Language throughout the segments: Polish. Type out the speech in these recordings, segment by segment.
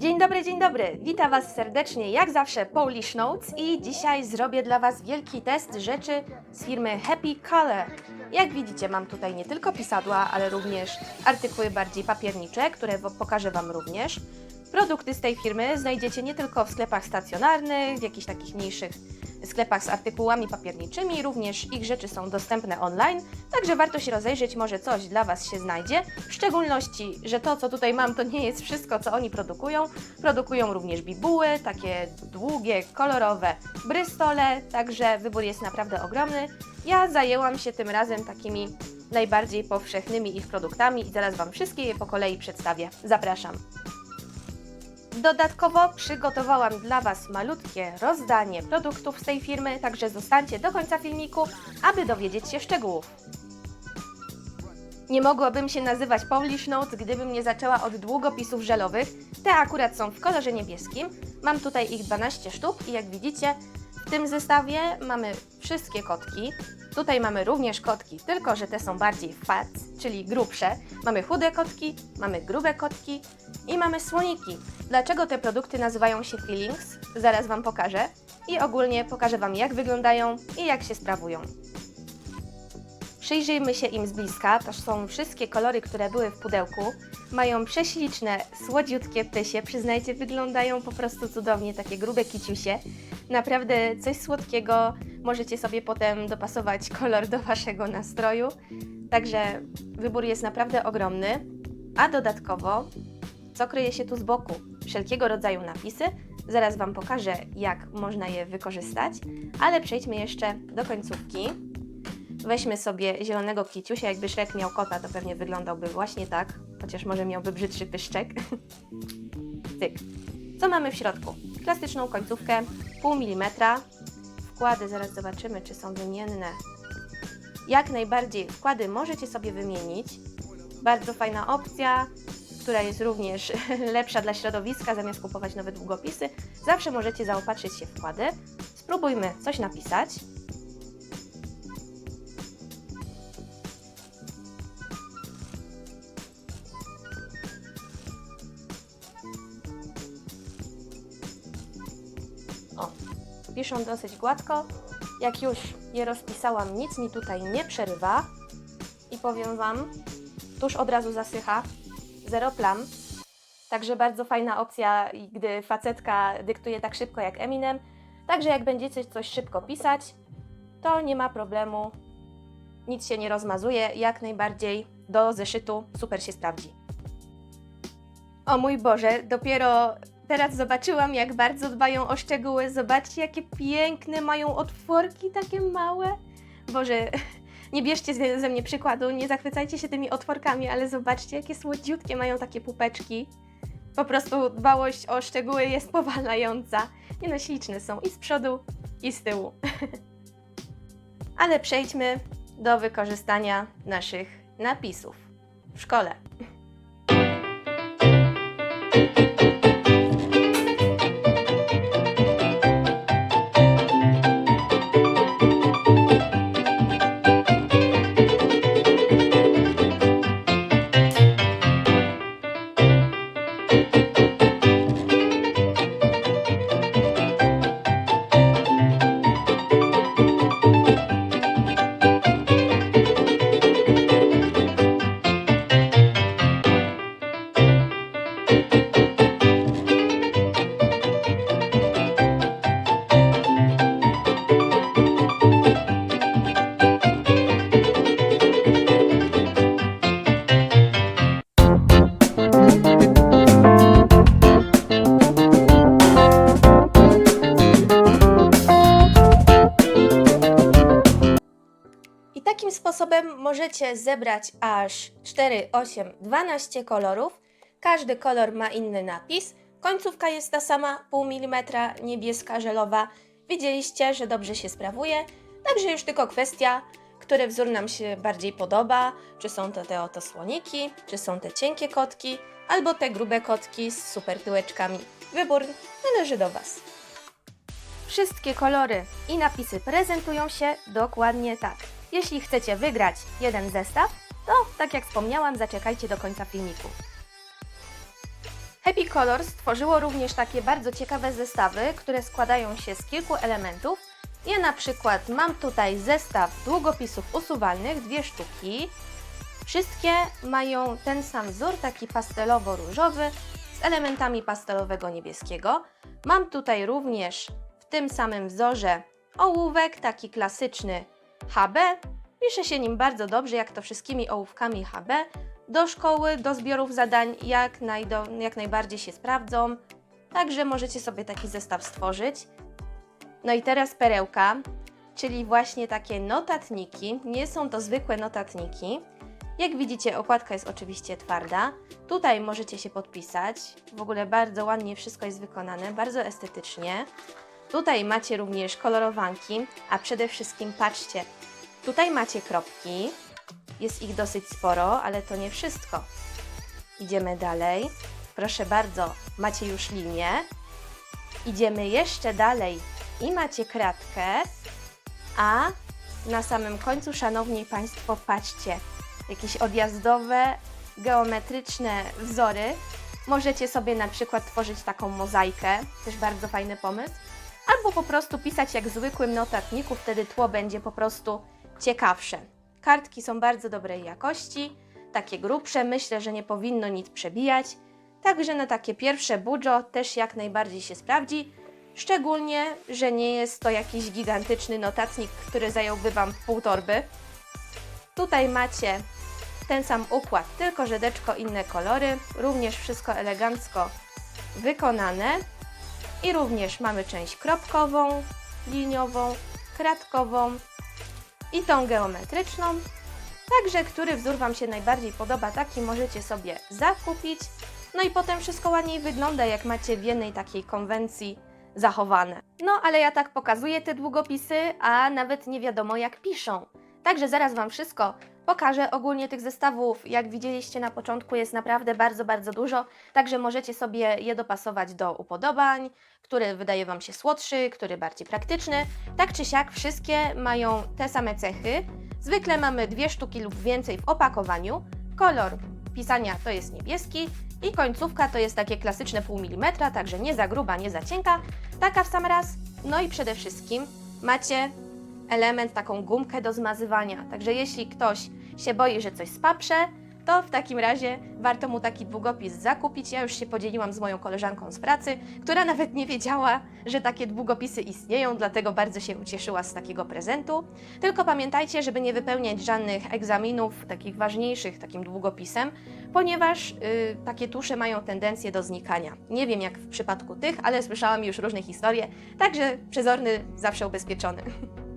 Dzień dobry, dzień dobry. Witam Was serdecznie, jak zawsze Polish Notes i dzisiaj zrobię dla Was wielki test rzeczy z firmy Happy Color. Jak widzicie, mam tutaj nie tylko pisadła, ale również artykuły bardziej papiernicze, które pokażę Wam również. Produkty z tej firmy znajdziecie nie tylko w sklepach stacjonarnych, w jakichś takich mniejszych sklepach z artykułami papierniczymi, również ich rzeczy są dostępne online, także warto się rozejrzeć, może coś dla Was się znajdzie. W szczególności, że to co tutaj mam to nie jest wszystko co oni produkują. Produkują również bibuły, takie długie, kolorowe brystole, także wybór jest naprawdę ogromny. Ja zajęłam się tym razem takimi najbardziej powszechnymi ich produktami i zaraz Wam wszystkie je po kolei przedstawię. Zapraszam. Dodatkowo przygotowałam dla Was malutkie rozdanie produktów z tej firmy, także zostańcie do końca filmiku, aby dowiedzieć się szczegółów. Nie mogłabym się nazywać Polish Notes, gdybym nie zaczęła od długopisów żelowych. Te akurat są w kolorze niebieskim. Mam tutaj ich 12 sztuk i jak widzicie, w tym zestawie mamy wszystkie kotki. Tutaj mamy również kotki, tylko że te są bardziej fat, czyli grubsze. Mamy chude kotki, mamy grube kotki i mamy słoniki. Dlaczego te produkty nazywają się Feelings? Zaraz Wam pokażę. I ogólnie pokażę Wam, jak wyglądają i jak się sprawują. Przyjrzyjmy się im z bliska. To są wszystkie kolory, które były w pudełku. Mają prześliczne, słodziutkie pysie. Przyznajcie, wyglądają po prostu cudownie, takie grube kiciusie. Naprawdę coś słodkiego. Możecie sobie potem dopasować kolor do Waszego nastroju. Także wybór jest naprawdę ogromny. A dodatkowo, co kryje się tu z boku? Wszelkiego rodzaju napisy. Zaraz Wam pokażę, jak można je wykorzystać. Ale przejdźmy jeszcze do końcówki. Weźmy sobie zielonego kiciusia, jakby Shrek miał kota, to pewnie wyglądałby właśnie tak, chociaż może miałby brzydszy pyszczek. Cyk. Co mamy w środku? Klasyczną końcówkę, pół milimetra. Wkłady, zaraz zobaczymy, czy są wymienne. Jak najbardziej wkłady możecie sobie wymienić. Bardzo fajna opcja, która jest również lepsza dla środowiska, zamiast kupować nowe długopisy. Zawsze możecie zaopatrzyć się w wkłady. Spróbujmy coś napisać. Piszą dosyć gładko. Jak już je rozpisałam, nic mi tutaj nie przerywa. I powiem Wam, tuż od razu zasycha, zero plam. Także bardzo fajna opcja, gdy facetka dyktuje tak szybko jak Eminem. Także jak będziecie coś szybko pisać, to nie ma problemu. Nic się nie rozmazuje, jak najbardziej do zeszytu super się sprawdzi. O mój Boże, dopiero teraz zobaczyłam, jak bardzo dbają o szczegóły. Zobaczcie, jakie piękne mają otworki, takie małe. Boże, nie bierzcie ze, mnie przykładu, nie zachwycajcie się tymi otworkami, ale zobaczcie, jakie słodziutkie mają takie pupeczki. Po prostu dbałość o szczegóły jest powalająca. Nie no, śliczne są i z przodu, i z tyłu. ale przejdźmy do wykorzystania naszych napisów w szkole. Możecie zebrać aż 4, 8, 12 kolorów. Każdy kolor ma inny napis. Końcówka jest ta sama, pół milimetra, niebieska, żelowa. Widzieliście, że dobrze się sprawuje. Także już tylko kwestia, który wzór nam się bardziej podoba. Czy są to te oto słoniki, czy są te cienkie kotki, albo te grube kotki z super tyłeczkami. Wybór należy do Was. Wszystkie kolory i napisy prezentują się dokładnie tak. Jeśli chcecie wygrać jeden zestaw, to tak jak wspomniałam, zaczekajcie do końca filmiku. Happy Color stworzyło również takie bardzo ciekawe zestawy, które składają się z kilku elementów. Ja na przykład mam tutaj zestaw długopisów usuwalnych, dwie sztuki. Wszystkie mają ten sam wzór, taki pastelowo-różowy, z elementami pastelowego niebieskiego. Mam tutaj również w tym samym wzorze ołówek, taki klasyczny HB. Pisze się nim bardzo dobrze, jak to wszystkimi ołówkami HB. Do szkoły, do zbiorów zadań jak, jak najbardziej się sprawdzą. Także możecie sobie taki zestaw stworzyć. No i teraz perełka, czyli właśnie takie notatniki. Nie są to zwykłe notatniki. Jak widzicie, okładka jest oczywiście twarda. Tutaj możecie się podpisać. W ogóle bardzo ładnie wszystko jest wykonane, bardzo estetycznie. Tutaj macie również kolorowanki, a przede wszystkim patrzcie, tutaj macie kropki. Jest ich dosyć sporo, ale to nie wszystko. Idziemy dalej. Proszę bardzo, macie już linię. Idziemy jeszcze dalej i macie kratkę. A na samym końcu, szanowni Państwo, patrzcie, jakieś odjazdowe, geometryczne wzory. Możecie sobie na przykład tworzyć taką mozaikę, też bardzo fajny pomysł. Albo po prostu pisać jak w zwykłym notatniku, wtedy tło będzie po prostu ciekawsze. Kartki są bardzo dobrej jakości, takie grubsze, myślę, że nie powinno nic przebijać. Także na takie pierwsze budżo też jak najbardziej się sprawdzi. Szczególnie, że nie jest to jakiś gigantyczny notatnik, który zająłby Wam pół torby. Tutaj macie ten sam układ, tylko rzedeczko inne kolory, również wszystko elegancko wykonane. I również mamy część kropkową, liniową, kratkową i tą geometryczną. Także, który wzór Wam się najbardziej podoba, taki możecie sobie zakupić. No i potem wszystko ładniej wygląda, jak macie w jednej takiej konwencji zachowane. No, ale ja tak pokazuję te długopisy, a nawet nie wiadomo jak piszą. Także zaraz Wam wszystko pokażę. Ogólnie tych zestawów, jak widzieliście na początku, jest naprawdę bardzo, bardzo dużo. Także możecie sobie je dopasować do upodobań, który wydaje Wam się słodszy, który bardziej praktyczny. Tak czy siak, wszystkie mają te same cechy. Zwykle mamy dwie sztuki lub więcej w opakowaniu. Kolor pisania to jest niebieski i końcówka to jest takie klasyczne pół milimetra, także nie za gruba, nie za cienka. Taka w sam raz. No i przede wszystkim macie element, taką gumkę do zmazywania. Także jeśli ktoś się boi, że coś spaprze, to w takim razie warto mu taki długopis zakupić. Ja już się podzieliłam z moją koleżanką z pracy, która nawet nie wiedziała, że takie długopisy istnieją, dlatego bardzo się ucieszyła z takiego prezentu. Tylko pamiętajcie, żeby nie wypełniać żadnych egzaminów takich ważniejszych takim długopisem, ponieważ y, takie tusze mają tendencję do znikania. Nie wiem jak w przypadku tych, ale słyszałam już różne historie, także przezorny zawsze ubezpieczony.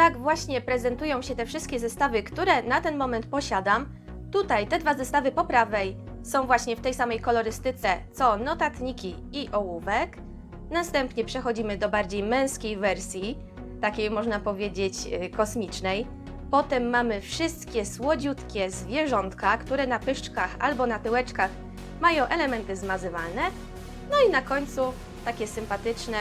Tak właśnie prezentują się te wszystkie zestawy, które na ten moment posiadam. Tutaj te dwa zestawy po prawej są właśnie w tej samej kolorystyce co notatniki i ołówek. Następnie przechodzimy do bardziej męskiej wersji, takiej można powiedzieć y, kosmicznej. Potem mamy wszystkie słodziutkie zwierzątka, które na pyszczkach albo na tyłeczkach mają elementy zmazywalne. No i na końcu takie sympatyczne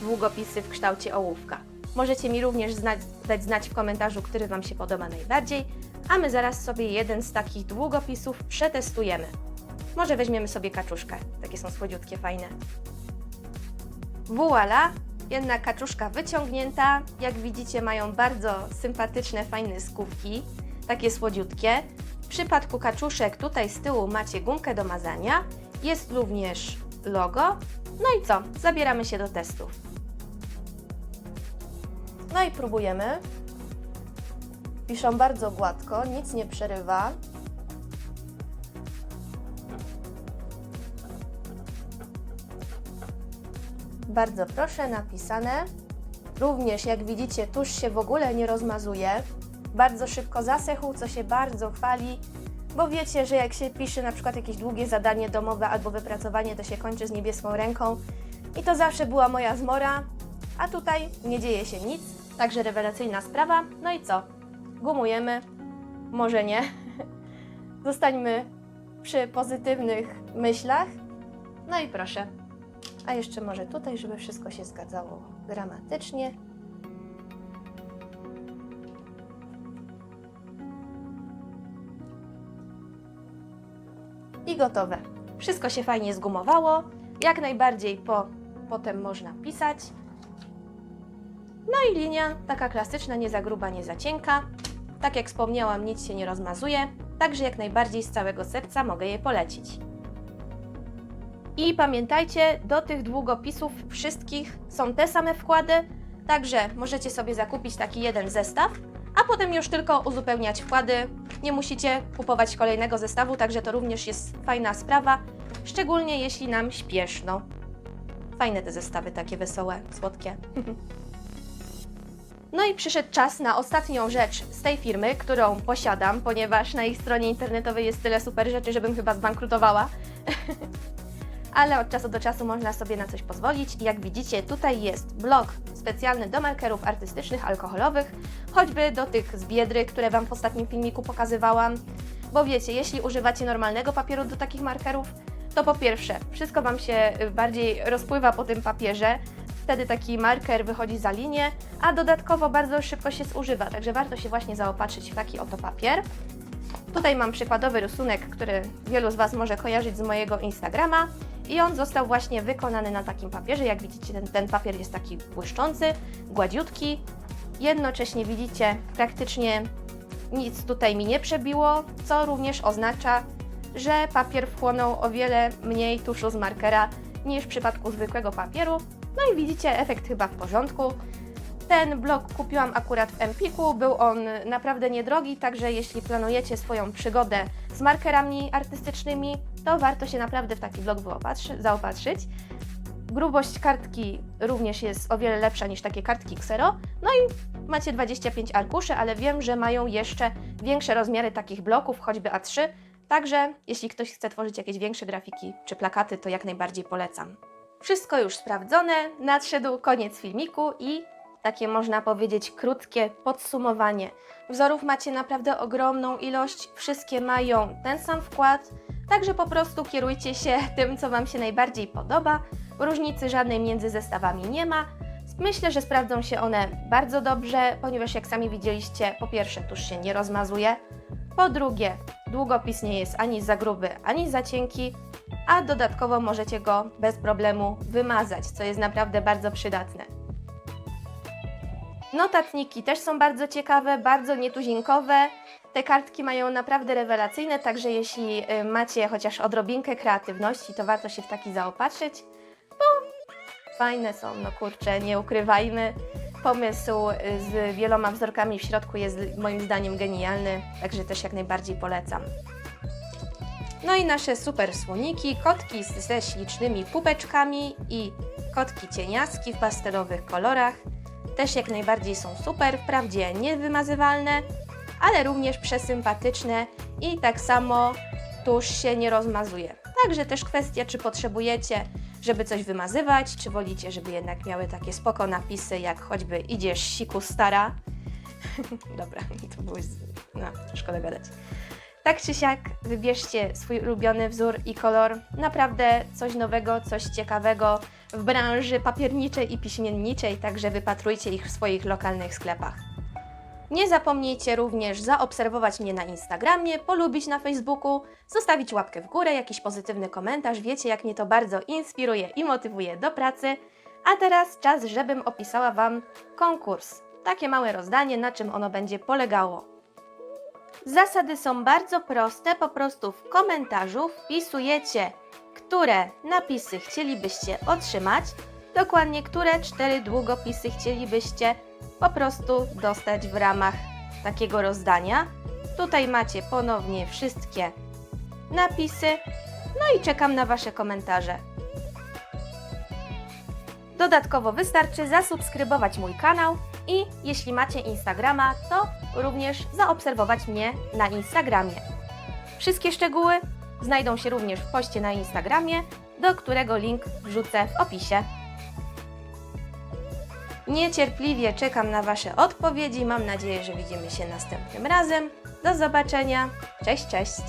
długopisy w kształcie ołówka. Możecie mi również znać, dać znać w komentarzu, który Wam się podoba najbardziej, a my zaraz sobie jeden z takich długopisów przetestujemy. Może weźmiemy sobie kaczuszkę, takie są słodziutkie, fajne. Voila! Jedna kaczuszka wyciągnięta. Jak widzicie, mają bardzo sympatyczne, fajne skówki, takie słodziutkie. W przypadku kaczuszek tutaj z tyłu macie gumkę do mazania. Jest również logo. No i co? Zabieramy się do testów. No i próbujemy. Piszą bardzo gładko, nic nie przerywa. Bardzo proszę, napisane. Również, jak widzicie, tusz się w ogóle nie rozmazuje. Bardzo szybko zasechł, co się bardzo chwali, bo wiecie, że jak się pisze na przykład jakieś długie zadanie domowe albo wypracowanie, to się kończy z niebieską ręką. I to zawsze była moja zmora, a tutaj nie dzieje się nic, także rewelacyjna sprawa. No i co? Gumujemy? Może nie. Zostańmy przy pozytywnych myślach. No i proszę. A jeszcze może tutaj, żeby wszystko się zgadzało gramatycznie. I gotowe. Wszystko się fajnie zgumowało. Jak najbardziej po, potem można pisać. No i linia taka klasyczna, nie za gruba, nie za cienka. Tak jak wspomniałam, nic się nie rozmazuje, także jak najbardziej z całego serca mogę je polecić. I pamiętajcie, do tych długopisów wszystkich są te same wkłady, także możecie sobie zakupić taki jeden zestaw, a potem już tylko uzupełniać wkłady. Nie musicie kupować kolejnego zestawu, także to również jest fajna sprawa, szczególnie jeśli nam śpieszno. Fajne te zestawy, takie wesołe, słodkie. No i przyszedł czas na ostatnią rzecz z tej firmy, którą posiadam, ponieważ na ich stronie internetowej jest tyle super rzeczy, żebym chyba zbankrutowała. Ale od czasu do czasu można sobie na coś pozwolić. Jak widzicie, tutaj jest blok specjalny do markerów artystycznych, alkoholowych, choćby do tych z biedry, które Wam w ostatnim filmiku pokazywałam. Bo wiecie, jeśli używacie normalnego papieru do takich markerów, to po pierwsze, wszystko Wam się bardziej rozpływa po tym papierze, wtedy taki marker wychodzi za linię, a dodatkowo bardzo szybko się zużywa, także warto się właśnie zaopatrzyć w taki oto papier. Tutaj mam przykładowy rysunek, który wielu z Was może kojarzyć z mojego Instagrama i on został właśnie wykonany na takim papierze. Jak widzicie, ten, ten papier jest taki błyszczący, gładziutki. Jednocześnie widzicie, praktycznie nic tutaj mi nie przebiło, co również oznacza, że papier wchłonął o wiele mniej tuszu z markera niż w przypadku zwykłego papieru. No i widzicie, efekt chyba w porządku. Ten blok kupiłam akurat w Empiku, był on naprawdę niedrogi, także jeśli planujecie swoją przygodę z markerami artystycznymi, to warto się naprawdę w taki blok zaopatrzyć. Grubość kartki również jest o wiele lepsza niż takie kartki Xero. No i macie 25 arkuszy, ale wiem, że mają jeszcze większe rozmiary takich bloków, choćby A3. Także jeśli ktoś chce tworzyć jakieś większe grafiki czy plakaty, to jak najbardziej polecam. Wszystko już sprawdzone, nadszedł koniec filmiku i takie można powiedzieć krótkie podsumowanie. Wzorów macie naprawdę ogromną ilość, wszystkie mają ten sam wkład, także po prostu kierujcie się tym, co Wam się najbardziej podoba. Różnicy żadnej między zestawami nie ma. Myślę, że sprawdzą się one bardzo dobrze, ponieważ jak sami widzieliście, po pierwsze tusz się nie rozmazuje, po drugie długopis nie jest ani za gruby, ani za cienki, a dodatkowo możecie go bez problemu wymazać, co jest naprawdę bardzo przydatne. Notatniki też są bardzo ciekawe, bardzo nietuzinkowe. Te kartki mają naprawdę rewelacyjne, także jeśli y, macie chociaż odrobinkę kreatywności, to warto się w taki zaopatrzyć, bo fajne są, no kurczę, nie ukrywajmy. Pomysł y, z wieloma wzorkami w środku jest moim zdaniem genialny, także też jak najbardziej polecam. No i nasze super słoniki, kotki ze ślicznymi pupeczkami i kotki cieniaski w pastelowych kolorach. Też jak najbardziej są super, wprawdzie niewymazywalne, ale również przesympatyczne i tak samo tusz się nie rozmazuje. Także też kwestia, czy potrzebujecie, żeby coś wymazywać, czy wolicie, żeby jednak miały takie spoko napisy, jak choćby idziesz siku stara. Dobra, to było... No, szkoda gadać. Tak czy siak, wybierzcie swój ulubiony wzór i kolor. Naprawdę coś nowego, coś ciekawego w branży papierniczej i piśmienniczej, także wypatrujcie ich w swoich lokalnych sklepach. Nie zapomnijcie również zaobserwować mnie na Instagramie, polubić na Facebooku, zostawić łapkę w górę, jakiś pozytywny komentarz. Wiecie, jak mnie to bardzo inspiruje i motywuje do pracy. A teraz czas, żebym opisała Wam konkurs. Takie małe rozdanie, na czym ono będzie polegało. Zasady są bardzo proste, po prostu w komentarzu wpisujecie, które napisy chcielibyście otrzymać, dokładnie które cztery długopisy chcielibyście po prostu dostać w ramach takiego rozdania. Tutaj macie ponownie wszystkie napisy, no i czekam na Wasze komentarze. Dodatkowo wystarczy zasubskrybować mój kanał i jeśli macie Instagrama, to również zaobserwować mnie na Instagramie. Wszystkie szczegóły znajdą się również w poście na Instagramie, do którego link wrzucę w opisie. Niecierpliwie czekam na Wasze odpowiedzi. Mam nadzieję, że widzimy się następnym razem. Do zobaczenia. Cześć, cześć.